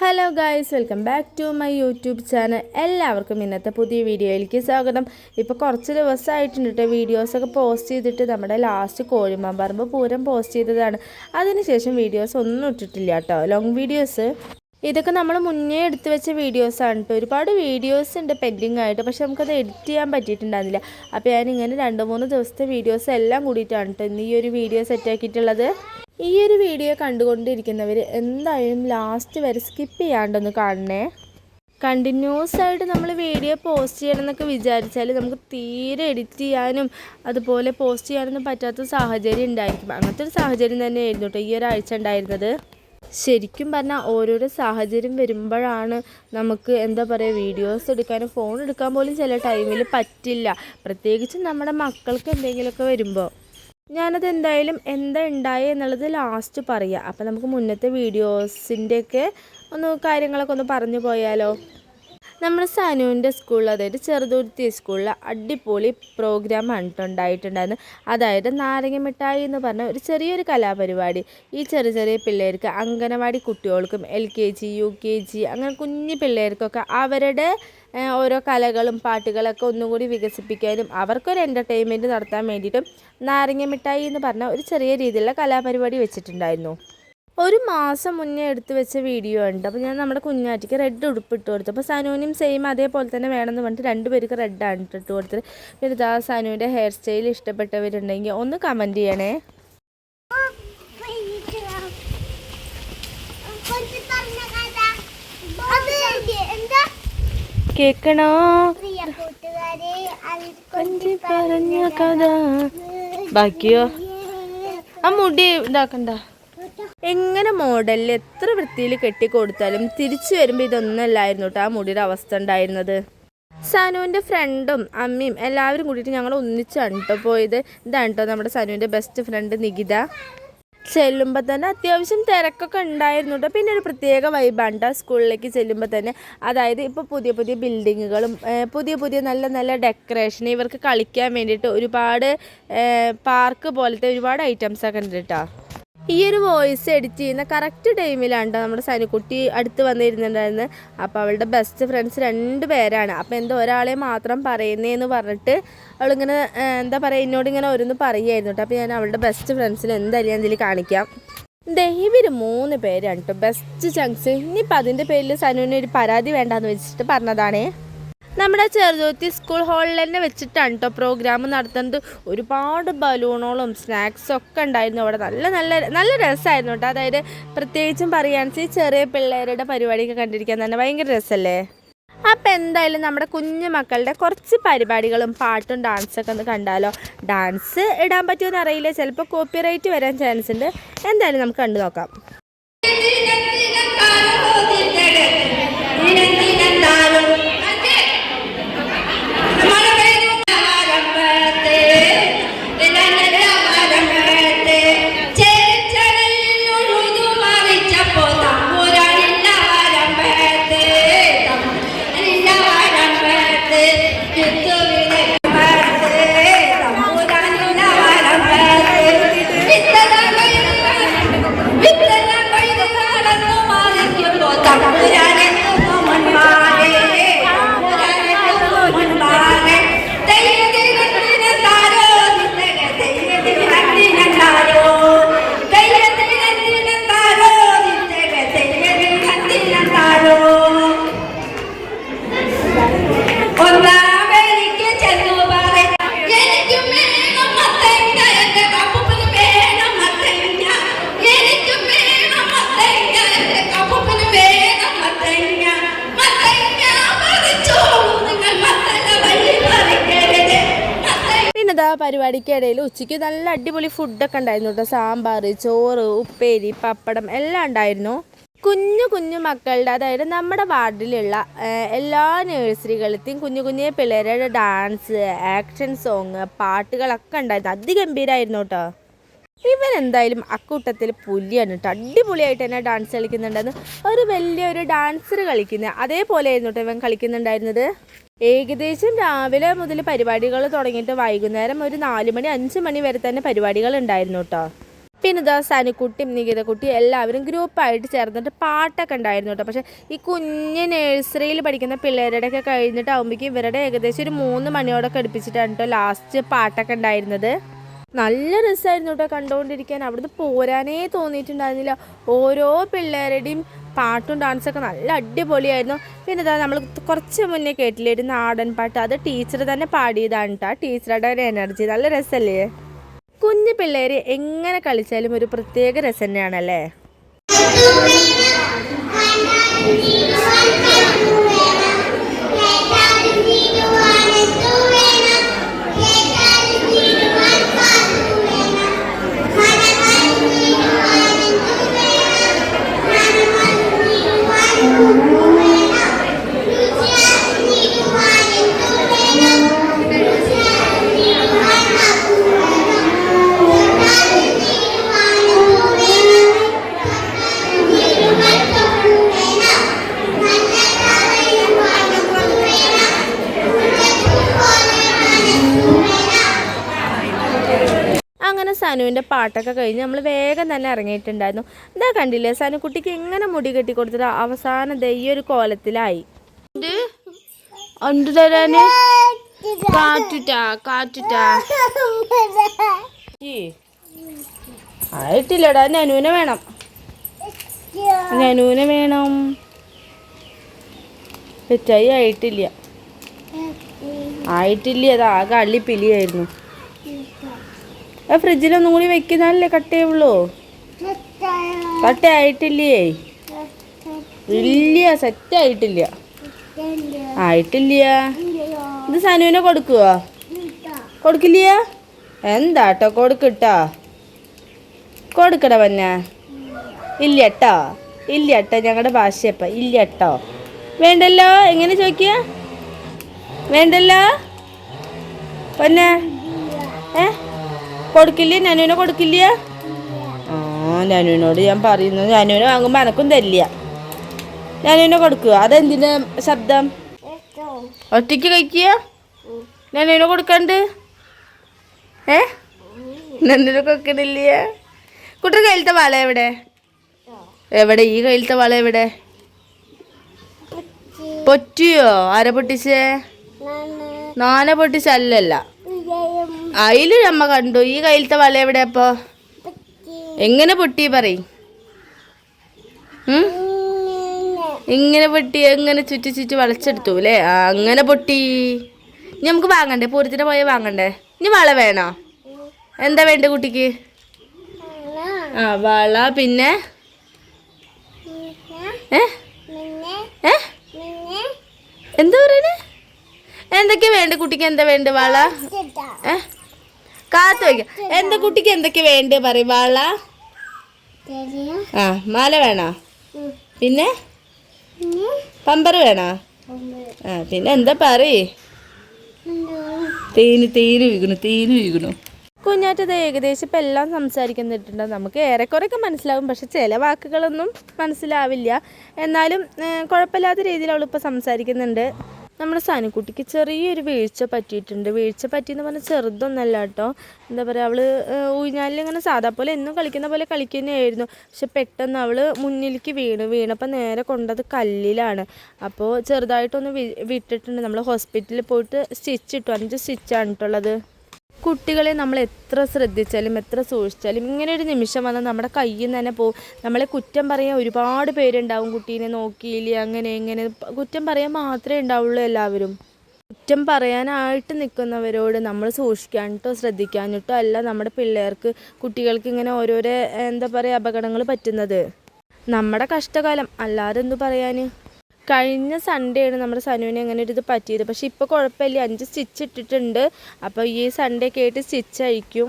Hello guys welcome back to my YouTube channel എല്ലാവർക്കും ഇന്നത്തെ പുതിയ വീഡിയോയിലേക്ക് സ്വാഗതം. ഇപ്പോൾ കുറച്ച് ദിവസമായിട്ടുണ്ട് കേട്ടോ വീഡിയോസൊക്കെ പോസ്റ്റ് ചെയ്തിട്ട് നമ്മുടെ ലാസ്റ്റ് കോഴിമാമ്പറമ്പ് പൂരം പോസ്റ്റ് ചെയ്തതാണ്. അതിനുശേഷം വീഡിയോസ് ഒന്നും ഇട്ടിട്ടില്ല കേട്ടോ ലോങ് വീഡിയോസ് ഇതൊക്കെ നമ്മൾ മുന്നേ എടുത്തു വെച്ച വീഡിയോസാണ് കേട്ടോ ഒരുപാട് വീഡിയോസ് ഉണ്ട് പെൻഡിങ് ആയിട്ട് പക്ഷെ നമുക്കത് എഡിറ്റ് ചെയ്യാൻ പറ്റിയിട്ടുണ്ടായിരുന്നില്ല. അപ്പോൾ ഞാനിങ്ങനെ രണ്ട് മൂന്ന് ദിവസത്തെ വീഡിയോസ് എല്ലാം കൂടിയിട്ടാണ് കേട്ടോ ഇന്ന് ഈ ഒരു വീഡിയോ സെറ്റാക്കിയിട്ടുള്ളത് ഈ ഒരു വീഡിയോ കണ്ടുകൊണ്ടിരിക്കുന്നവർ എന്തായാലും ലാസ്റ്റ് വരെ സ്കിപ്പ് ചെയ്യാണ്ടൊന്ന് കാണണേ. കണ്ടിന്യൂസ് ആയിട്ട് നമ്മൾ വീഡിയോ പോസ്റ്റ് ചെയ്യണം എന്നൊക്കെ വിചാരിച്ചാൽ നമുക്ക് തീരെ എഡിറ്റ് ചെയ്യാനും അതുപോലെ പോസ്റ്റ് ചെയ്യാനൊന്നും പറ്റാത്ത സാഹചര്യം ഉണ്ടായിരിക്കും. അങ്ങനത്തെ ഒരു സാഹചര്യം തന്നെയായിരുന്നു കേട്ടോ ഈ ഒരാഴ്ച ഉണ്ടായിരുന്നത്. ശരിക്കും പറഞ്ഞാൽ ഓരോരോ സാഹചര്യം വരുമ്പോഴാണ് നമുക്ക് എന്താ പറയുക വീഡിയോസ് എടുക്കാനും ഫോൺ എടുക്കാൻ പോലും ചില ടൈമിൽ പറ്റില്ല. പ്രത്യേകിച്ച് നമ്മുടെ മക്കൾക്ക് എന്തെങ്കിലുമൊക്കെ വരുമ്പോൾ ഞാനത് എന്തായാലും എന്താ ഉണ്ടായി എന്നുള്ളത് ലാസ്റ്റ് പറയാം. അപ്പോൾ നമുക്ക് മുന്നത്തെ വീഡിയോസിന്റെയൊക്കെ ഒന്ന് കാര്യങ്ങളൊക്കെ ഒന്ന് പറഞ്ഞു പോയാലോ? നമ്മുടെ സനുവിന്റെ സ്കൂളിൽ അതായത് ചെറുതുരുത്തി സ്കൂളിൽ അടിപൊളി പ്രോഗ്രാം ഉണ്ടായിട്ടുണ്ടായിരുന്നു അതായത് നാരങ്ങ മിഠായി എന്ന് പറഞ്ഞ ഒരു ചെറിയൊരു കലാപരിപാടി. ഈ ചെറിയ ചെറിയ പിള്ളേർക്ക് അംഗനവാടി കുട്ടികൾക്കും L K G U K G അങ്ങനെ കുഞ്ഞു പിള്ളേർക്കൊക്കെ അവരുടെ ഓരോ കലകളും പാട്ടുകളൊക്കെ ഒന്നുകൂടി വികസിപ്പിക്കാനും അവർക്കൊരു എന്റർടൈൻമെന്റ് നടത്താൻ വേണ്ടിയിട്ടും നാരങ്ങ മിഠായി എന്ന് പറഞ്ഞ ഒരു ചെറിയ രീതിയിലുള്ള കലാപരിപാടി വെച്ചിട്ടുണ്ടായിരുന്നു. ഒരു മാസം മുന്നേ എടുത്തു വെച്ച വീഡിയോ ഉണ്ട് അപ്പോൾ ഞാൻ നമ്മുടെ കുഞ്ഞാറ്റിക്ക് റെഡ് ഉടുപ്പ് ഇട്ട് കൊടുത്തു. അപ്പോൾ സനുവിനും സെയിം അതേപോലെ തന്നെ വേണമെന്ന് പറഞ്ഞിട്ട് രണ്ടുപേർക്ക് റെഡാണ് ഇട്ട് കൊടുത്തത്. പിന്നെ ഇതാ സനുവിന്റെ ഹെയർ സ്റ്റൈൽ ഇഷ്ടപ്പെട്ടവരുണ്ടെങ്കിൽ ഒന്ന് കമന്റ് ചെയ്യണേ. കേക്കണോ? പറഞ്ഞ കഥ. ബാക്കിയോ? ആ മുടി ഇതാക്കണ്ട. എങ്ങനെ മോഡലിൽ എത്ര വൃത്തിയിൽ കെട്ടിക്കൊടുത്താലും തിരിച്ചു വരുമ്പോൾ ഇതൊന്നല്ലായിരുന്നു കേട്ടോ ആ മുടിയുടെ അവസ്ഥ ഉണ്ടായിരുന്നത്. സനുവിന്റെ ഫ്രണ്ടും അമ്മയും എല്ലാവരും കൂടിയിട്ട് ഞങ്ങൾ ഒന്നിച്ചാണ് കേട്ടോ പോയത്. ഇതാണ് കേട്ടോ നമ്മുടെ സനുവിന്റെ ബെസ്റ്റ് ഫ്രണ്ട് നികിത. ചെല്ലുമ്പോൾ തന്നെ അത്യാവശ്യം തിരക്കൊക്കെ ഉണ്ടായിരുന്നു കേട്ടോ പിന്നെ ഒരു പ്രത്യേക വൈബാണ് കേട്ടോ സ്കൂളിലേക്ക് ചെല്ലുമ്പോൾ തന്നെ. അതായത് ഇപ്പോൾ പുതിയ പുതിയ ബിൽഡിങ്ങുകളും പുതിയ പുതിയ നല്ല നല്ല ഡെക്കറേഷൻ ഇവർക്ക് കളിക്കാൻ വേണ്ടിയിട്ട് ഒരുപാട് പാർക്ക് പോലത്തെ ഒരുപാട് ഐറ്റംസ് ഒക്കെ ഉണ്ട് കേട്ടോ ഈ ഒരു വോയിസ് എഡിറ്റ് ചെയ്യുന്ന കറക്റ്റ് ടൈമിലാണ് നമ്മുടെ സനുക്കുട്ടി അടുത്ത് വന്നിരുന്നുണ്ടായിരുന്നത് അപ്പോൾ അവളുടെ ബെസ്റ്റ് ഫ്രണ്ട്സ് രണ്ട് പേരാണ്. അപ്പോൾ എന്തോ ഒരാളെ മാത്രം പറയുന്നതെന്ന് പറഞ്ഞിട്ട് അവളിങ്ങനെ എന്താ പറയുക എന്നോട് ഇങ്ങനെ ഓരോന്ന് പറയുമായിരുന്നു കേട്ടോ. അപ്പോൾ ഞാൻ അവളുടെ ബെസ്റ്റ് ഫ്രണ്ട്സിന് എന്തായാലും ഞാൻ ഇതിൽ കാണിക്കാം. ദേ ഇവർ മൂന്ന് പേരാണ് കേട്ടോ. ബെസ്റ്റ് ചങ്സ് ഇനിയിപ്പോൾ അതിന്റെ പേരിൽ സനുവിന് ഒരു പരാതി വേണ്ടാന്ന് വെച്ചിട്ട് പറഞ്ഞതാണേ. നമ്മുടെ ചെറുതുരുത്തി സ്കൂൾ ഹാളിൽ തന്നെ വെച്ചിട്ടാണ് കേട്ടോ പ്രോഗ്രാം നടത്തുന്നത്. ഒരുപാട് ബലൂണുകളും സ്നാക്സും ഒക്കെ ഉണ്ടായിരുന്നു അവിടെ. നല്ല നല്ല നല്ല രസമായിരുന്നു കേട്ടോ അതായത് പ്രത്യേകിച്ചും പറയുകയാണെന്ന് ചെറിയ പിള്ളേരുടെ പരിപാടിയൊക്കെ കണ്ടിരിക്കാൻ തന്നെ ഭയങ്കര രസമല്ലേ അപ്പം എന്തായാലും നമ്മുടെ കുഞ്ഞു മക്കളുടെ കുറച്ച് പരിപാടികളും പാട്ടും ഡാൻസൊക്കെ ഒന്ന് കണ്ടാലോ? ഡാൻസ് ഇടാൻ പറ്റുമെന്ന് അറിയില്ല. ചിലപ്പോൾ കോപ്പിറൈറ്റ് വരാൻ ചാൻസ് ഉണ്ട്. എന്തായാലും നമുക്ക് കണ്ടു നോക്കാം. പരിപാടിക്കിടയിൽ ഉച്ചയ്ക്ക് നല്ല അടിപൊളി ഫുഡൊക്കെ ഉണ്ടായിരുന്നു കേട്ടോ. സാമ്പാർ ചോറ് ഉപ്പേരി പപ്പടം എല്ലാം ഉണ്ടായിരുന്നു. കുഞ്ഞു കുഞ്ഞു മക്കളുടെ അതായത് നമ്മുടെ വാർഡിലുള്ള എല്ലാ നഴ്സറികളിലെയും കുഞ്ഞു കുഞ്ഞു പിള്ളേരുടെ ഡാൻസ് ആക്ഷൻ സോങ് പാട്ടുകളൊക്കെ ഉണ്ടായിരുന്നു. അതിഗംഭീരമായിരുന്നു കേട്ടോ. ഇവൻ എന്തായാലും അക്കൂട്ടത്തിൽ പുലിയാണ് കേട്ടോ. അടിപൊളിയായിട്ട് തന്നെ ഡാൻസ് കളിക്കുന്നുണ്ടായിരുന്നു ഒരു വലിയൊരു ഡാൻസർ കളിക്കുന്നത് അതേപോലെ ആയിരുന്നു കേട്ടോ ഇവൻ കളിക്കുന്നുണ്ടായിരുന്നത്. ഏകദേശം രാവിലെ മുതൽ പരിപാടികൾ തുടങ്ങിയിട്ട് വൈകുന്നേരം ഒരു നാല് മണി അഞ്ച് മണി വരെ തന്നെ പരിപാടികൾ ഉണ്ടായിരുന്നു കേട്ടോ പിന്നെ ഇതാ സനുക്കുട്ടിയും നികിതക്കുട്ടിയും എല്ലാവരും ഗ്രൂപ്പായിട്ട് ചേർന്നിട്ട് പാട്ടൊക്കെ ഉണ്ടായിരുന്നു കേട്ടോ പക്ഷേ ഈ കുഞ്ഞ് നഴ്സറിയിൽ പഠിക്കുന്ന പിള്ളേരുടെയൊക്കെ കഴിഞ്ഞിട്ടാകുമ്പോഴേക്കും ഇവരുടെ ഏകദേശം ഒരു മൂന്ന് മണിയോടൊക്കെ അടുപ്പിച്ചിട്ടാണ് കേട്ടോ ലാസ്റ്റ് പാട്ടൊക്കെ ഉണ്ടായിരുന്നത്. നല്ല രസമായിരുന്നു കേട്ടോ കണ്ടുകൊണ്ടിരിക്കാൻ അവിടുന്ന് പോരാനേ തോന്നിയിട്ടുണ്ടായിരുന്നില്ല. ഓരോ പിള്ളേരുടെയും പാട്ടും ഡാൻസൊക്കെ നല്ല അടിപൊളിയായിരുന്നു. പിന്നെ ഇതാ നമ്മൾ കുറച്ച് മുന്നേ കേട്ടില്ലേ ഒരു നാടൻ പാട്ട്. അത് ടീച്ചർ തന്നെ പാടിയതാണ് കേട്ടോ ടീച്ചറുടെ ഒരു എനർജി. നല്ല രസമല്ലേ കുഞ്ഞു പിള്ളേർ എങ്ങനെ കളിച്ചാലും ഒരു പ്രത്യേക രസം തന്നെയാണല്ലേ സനുവിന്റെ പാട്ടൊക്കെ കഴിഞ്ഞ് നമ്മൾ വേഗം തന്നെ ഇറങ്ങിയിട്ടുണ്ടായിരുന്നു. എന്താ കണ്ടില്ലേ സനുക്കുട്ടിക്ക് എങ്ങനെ മുടി കെട്ടി കൊടുത്തിട്ട് അവസാനം ദേ ഈ ഒരു കോലത്തിലായി. ഇത് എന്ത് തരാന്? കാറ്റുറ്റാ കാറ്റുറ്റാ ആയിട്ടില്ലടാ നനുവിനെ വേണം. നനുവിനെ വേണം. പെറ്റായി ആയിട്ടില്ല. ആയിട്ടില്ല അത് ആകെ അള്ളിപ്പിലിയായിരുന്നു. ഫ്രിഡ്ജിലൊന്നും കൂടി വെക്കുന്നല്ലേ കട്ടയുള്ളൂ? കട്ട ആയിട്ടില്ലേ ഇല്ല സെറ്റ് ആയിട്ടില്ല. ആയിട്ടില്ല ഇത് സനുവിനെ കൊടുക്കുക കൊടുക്കില്ല? എന്താട്ടോ കൊടുക്കട്ടാ? കൊടുക്കട പന്ന. ഇല്ലട്ടോ. ഇല്ലട്ടോ ഞങ്ങളുടെ ഭാഷയപ്പ. ഇല്ലട്ടോ. വേണ്ടല്ലോ? എങ്ങനെ ചോദിക്കുക വേണ്ടല്ലോ? പന്ന. ഏ? കൊടുക്കില്ല? നനുവിനെ കൊടുക്കില്ല? ആ നനുവിനോട് ഞാൻ പറയുന്നു. നനുവിനെ വാങ്ങുമ്പോൾ എനക്കും തരില്ല. നനുവിനെ കൊടുക്കുക. അതെന്തിനാ ശബ്ദം? ഒറ്റയ്ക്ക് കഴിക്കുക? നനുവിനെ കൊടുക്കണ്ട്? ഏ? നനുവിനെ കൊടുക്കണില്ല. കുട്ടി കയ്യിലത്തെ വള എവിടെ? എവിടെ? ഈ കയ്യിലത്തെ വള എവിടെ? പൊറ്റിയോ? ആരെ പൊട്ടിച്ചേ? നാന പൊട്ടിച്ചല്ലല്ല അതിൽ അമ്മ കണ്ടു. ഈ കയ്യിലത്തെ വല എവിടെ അപ്പോ? എങ്ങനെ പൊട്ടി പറയും. ഇങ്ങനെ പൊട്ടി എങ്ങനെ ചുറ്റി ചുറ്റി വളച്ചെടുത്തു അല്ലേ അങ്ങനെ പൊട്ടി. ഇനി നമുക്ക് വാങ്ങണ്ടേ? പൂരത്തിന് പോയി വാങ്ങണ്ടേ? ഇനി വള വേണോ? എന്താ വേണ്ട കുട്ടിക്ക്? ആ വള പിന്നെ? എന്താ പറയണേ? എന്തൊക്കെയാ വേണ്ട കുട്ടിക്ക്? എന്താ വേണ്ട വള? ഏ? കാത്തു വയ്ക്കാം എന്താ കുട്ടിക്ക് എന്തൊക്കെ വേണ്ട പറയും വള? ആ മാല വേണോ? പിന്നെ? പമ്പർ വേണോ? ആ പിന്നെ എന്താ പറയ്? തേന് തേന് വീകണു തേന് വീകണു കുഞ്ഞാറ്റത് ഏകദേശം ഇപ്പം എല്ലാം സംസാരിക്കുന്നിട്ടുണ്ട് നമുക്ക് ഏറെക്കുറെയൊക്കെ മനസ്സിലാവും പക്ഷെ ചില വാക്കുകളൊന്നും മനസ്സിലാവില്ല. എന്നാലും കുഴപ്പമില്ലാത്ത രീതിയിൽ അവളിപ്പോൾ സംസാരിക്കുന്നുണ്ട്. നമ്മുടെ സാനുക്കുട്ടിക്ക് ചെറിയൊരു വീഴ്ച പറ്റിയിട്ടുണ്ട്. വീഴ്ച പറ്റിയെന്ന് പറഞ്ഞാൽ ചെറുതൊന്നല്ല കേട്ടോ. എന്താ പറയുക അവൾ ഊഞ്ഞാലിൽ ഇങ്ങനെ സാധാ പോലെ എന്നും കളിക്കുന്ന പോലെ കളിക്കുന്നതായിരുന്നു പക്ഷെ പെട്ടെന്ന് അവൾ മുന്നിലേക്ക് വീണു. വീണപ്പോൾ നേരെ കൊണ്ടത് കല്ലിലാണ്. അപ്പോൾ ചെറുതായിട്ടൊന്ന് വിട്ടിട്ടുണ്ട്. നമ്മൾ ഹോസ്പിറ്റലിൽ പോയിട്ട് സ്റ്റിച്ച് ഇട്ടു. അഞ്ച് സ്റ്റിച്ചാണ് കേട്ടുള്ളത് കുട്ടികളെ നമ്മൾ എത്ര ശ്രദ്ധിച്ചാലും എത്ര സൂക്ഷിച്ചാലും ഇങ്ങനെ ഒരു നിമിഷം വന്നാൽ നമ്മുടെ കയ്യിൽ നിന്ന് തന്നെ പോകും നമ്മളെ കുറ്റം പറയാൻ ഒരുപാട് പേരുണ്ടാവും കുട്ടീനെ നോക്കിയില്ല അങ്ങനെ ഇങ്ങനെ. കുറ്റം പറയാൻ മാത്രമേ ഉണ്ടാവുള്ളൂ എല്ലാവരും. കുറ്റം പറയാനായിട്ട് നിൽക്കുന്നവരോട് നമ്മൾ സൂക്ഷിക്കാനിട്ടോ ശ്രദ്ധിക്കാനിട്ടോ അല്ല നമ്മുടെ പിള്ളേർക്ക് കുട്ടികൾക്ക് ഇങ്ങനെ ഓരോരോ എന്താ പറയുക അപകടങ്ങൾ പറ്റുന്നത്. നമ്മുടെ കഷ്ടകാലം അല്ലാതെ എന്തു പറയാൻ കഴിഞ്ഞ സൺഡേ ആണ് നമ്മുടെ സനുവിന് അങ്ങനെ ഒരു ഇത് പറ്റിയത്. പക്ഷെ ഇപ്പോൾ കുഴപ്പമില്ല. അഞ്ച് സ്റ്റിച്ച് ഇട്ടിട്ടുണ്ട്. അപ്പോൾ ഈ സൺഡേ ഒക്കെ ആയിട്ട് സ്റ്റിച്ച് അയക്കും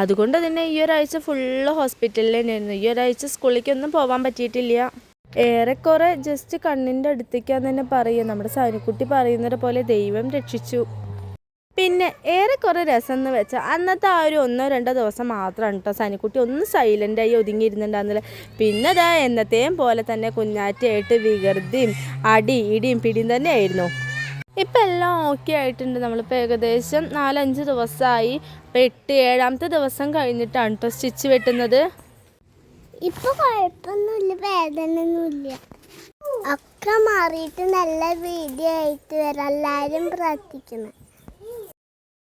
അതുകൊണ്ട് തന്നെ ഈ ഒരാഴ്ച ഫുള്ള് ഹോസ്പിറ്റലിൽ തന്നെയായിരുന്നു. ഈ ഒരാഴ്ച സ്കൂളിലേക്കൊന്നും പോകാൻ പറ്റിയിട്ടില്ല. ഏറെക്കുറെ ജസ്റ്റ് കണ്ണിന്റെ അടുത്തേക്കാന്ന് തന്നെ പറയുക. നമ്മുടെ സനുക്കുട്ടി പറയുന്നത് പോലെ ദൈവം രക്ഷിച്ചു. പിന്നെ ഏറെക്കുറെ രസം എന്ന് വെച്ചാൽ അന്നത്തെ ആ ഒരു ഒന്നോ രണ്ടോ ദിവസം മാത്രമാണ് കേട്ടോ സനിക്കുട്ടി ഒന്ന് സൈലന്റായി ഒതുങ്ങിയിരുന്നുണ്ടാകുന്നില്ല പിന്നെ അതാ എന്നത്തെയും പോലെ തന്നെ കുഞ്ഞാറ്റയായിട്ട് വികൃതിയും അടി ഇടിയും പിടിയും തന്നെ ആയിരുന്നു ഇപ്പം എല്ലാം ഓക്കെ ആയിട്ടുണ്ട്. നമ്മളിപ്പോൾ ഏകദേശം നാലഞ്ച് ദിവസമായി ഇപ്പം എട്ട് ഏഴാമത്തെ ദിവസം കഴിഞ്ഞിട്ടാണ് കേട്ടോ സ്റ്റിച്ച് വെട്ടുന്നത്. ഇപ്പോൾ കുഴപ്പമൊന്നുമില്ല വേദനയൊന്നുമില്ല ഒക്കെ മാറിയിട്ട് നല്ല വീഡിയോ ആയിട്ട് വരാം. എല്ലാവരും പ്രാർത്ഥിക്കുന്നു.